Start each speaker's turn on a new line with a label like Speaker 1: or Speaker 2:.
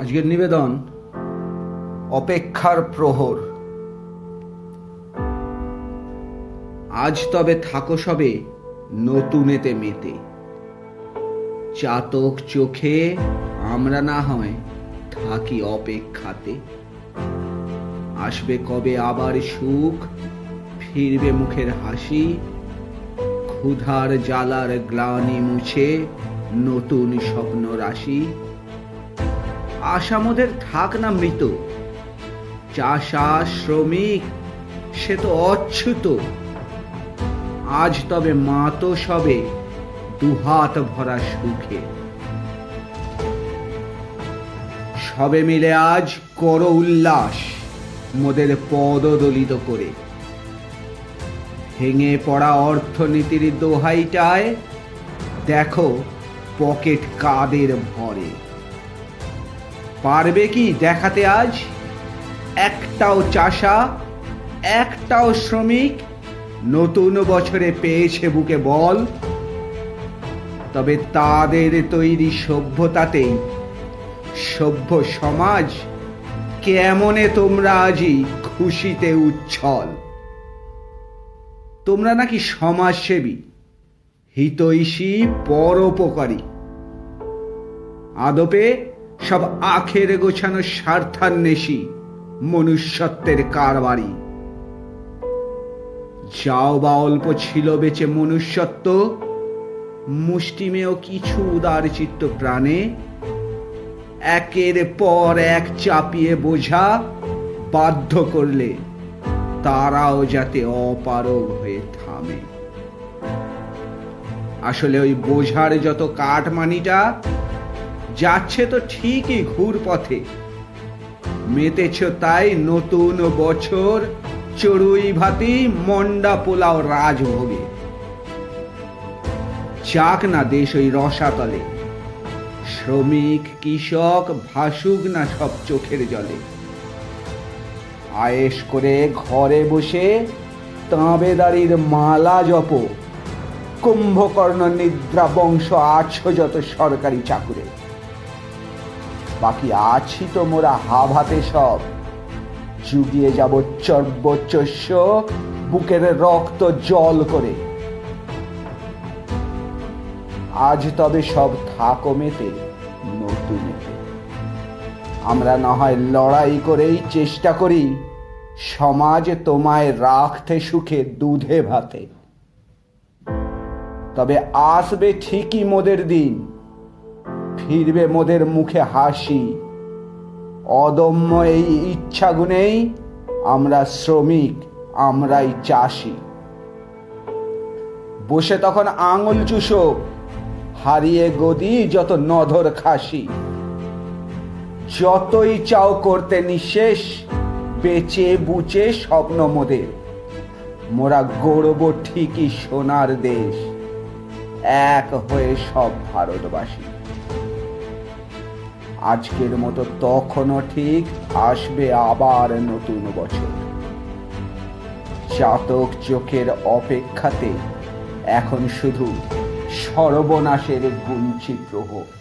Speaker 1: আজকের নিবেদন, অপেক্ষার প্রহর। আজ তবে থাকো সবে নতুনেতে মেতে। চাতক চোখে আমরা না হয় থাকি অপেক্ষাতে। আসবে কবে আবার সুখ, ফিরবে মুখের হাসি, ক্ষুধার জ্বালার গ্লানি মুছে নতুন স্বপ্ন রাশি আশামোদের থাক না মৃত। চাষা শ্রমিক সে তো অচ্যুত। আজ তবে মা তো সবে দুহাত ভরা সুখে। সবে মিলে আজ করো উল্লাস মোদের পদদলিত করে। ভেঙে পড়া অর্থনীতির দোহাইটায় দেখো পকেট কাদের ভরে। পারবে কি দেখাতে আজ? একটাও চাষা, একটাও শ্রমিক নতুন বছরে পেয়েছে বুকে বল। তবে তাদের তৈরি সভ্যতাতেই সভ্য সমাজ কেমনে তোমরা আজই খুশিতে উচ্ছল? তোমরা নাকি সমাজসেবী, হিতৈষী, পরোপকারী? আদপে সব আখের গোছানো স্বার্থান্বেষী মনুষ্যত্বের কারবারি। যাও বা অল্প ছিল বেঁচে মনুষ্যত্ব, মুষ্টিমেয় কিছু উদার চিত্ত প্রাণে, একের পর এক চাপিয়ে বোঝা বাধ্য করলে তারাও যাতে অপারগ হয়ে থামে। আসলে ওই বোঝার যত কাঠমানিটা যাচ্ছে তো ঠিকই ঘুর পথে মেতেছ তাই নতুন বছর, চড়ুই ভাতি, মন্ডা পোলাও রাজভোগে। চাক না দেশ ওই রসাতলে, শ্রমিক, কৃষক, ভাসুক না সব চোখের জলে। আয়েস করে ঘরে বসে তাঁবেদারির মালা জপ, কুম্ভকর্ণ নিদ্রা বংশ আছো যত সরকারি চাকুরে। বাকি আছি তো মোরা হাভাতে সব। জুগিয়ে যাব চর্বচস্য, বুকের রক্ত জল করে। আজ তবে সব থাকো মেতে নতুনেতে আমরা না হয় লড়াই করেই চেষ্টা করি, সমাজ তোমায় রাখতে সুখে দুধে ভাতে। তবে আসবে ঠিকই মোদের দিন ফিরবে মোদের মুখে হাসি। অদম্য এই ইচ্ছা গুণেই আমরা শ্রমিক, আমরাই চাষি। বসে তখন আঙুল চুষো, হারিয়ে গদি যত নধর খাসি। যতই চাও করতে নিঃশেষ, বেচে বুচে স্বপ্ন মোদের। মোরা গৌরব ঠিকই সোনার দেশ, এক হয়ে সব ভারতবাসী। আজকের মতো তখনও ঠিক আসবে আবার নতুন বছর। চাতক চোখের অপেক্ষাতে এখন শুধু সর্বনাশের গুঞ্চিত প্রহর